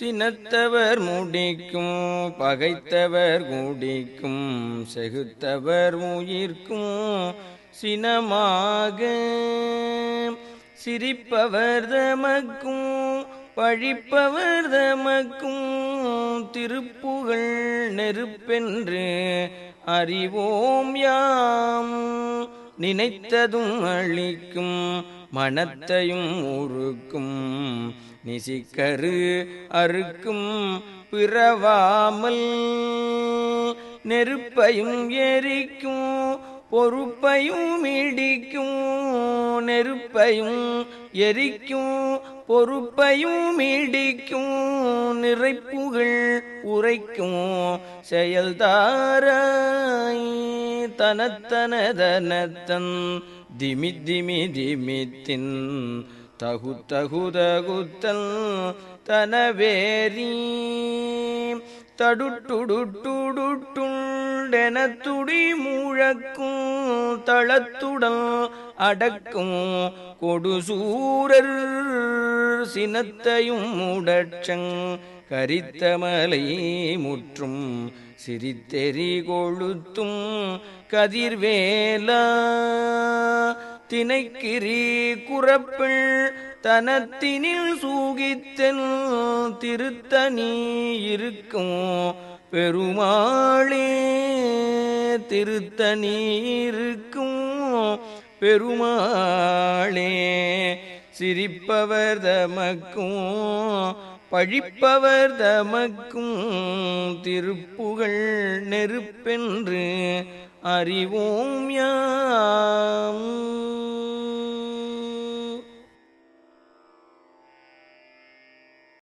சினத்தவர் முடிக்கும் பகைத்தவர் குடிக்கும் செகுத்தவர் உயிர்க்கும் சினமாக. சிரிப்பவர் தமக்கும் பழிப்பவர் தமக்கும் திருப்புகழ் நெருப்பென்று அறிவோம் யாம். நினைத்ததும் அழிக்கும் மனத்தையும் ஊருக்கும் நிசிக்கரு அறுக்கும் பிறவாமல் நெருப்பையும் எரிக்கும் பொறுப்பையும் இடிக்கும் நெருப்பையும் எரிக்கும் பொறுப்பையும் இடிக்கும் நிறைப்புகள் உரைக்கும் செயல்தாராய் தனத்தனதனத்தன். திமி திமி திமித்தின் தகு தகுதகுத்தல் தனவேரி தடுட்டுடுட்டுடுட்டுண்டென துடி முழக்கும் தளத்துடன் அடக்கும் கொடுசூரர் சினத்தையும் உடச்சங் கரித்தமலை முற்றும் சிரித்தெறி கொழுத்தும் கதிர்வேலா. தினைக்கிரி குறப்பிள் தனத்தினில் சூகித்தன் திருத்தனி இருக்கும் பெருமாளே. திருத்தனி இருக்கும் பெருமாளே. சிரிப்பவர் தமக்கும் பழிப்பவர் தமக்கும் திருப்புகழ் நெருப்பென்று அறிவோம் யாம்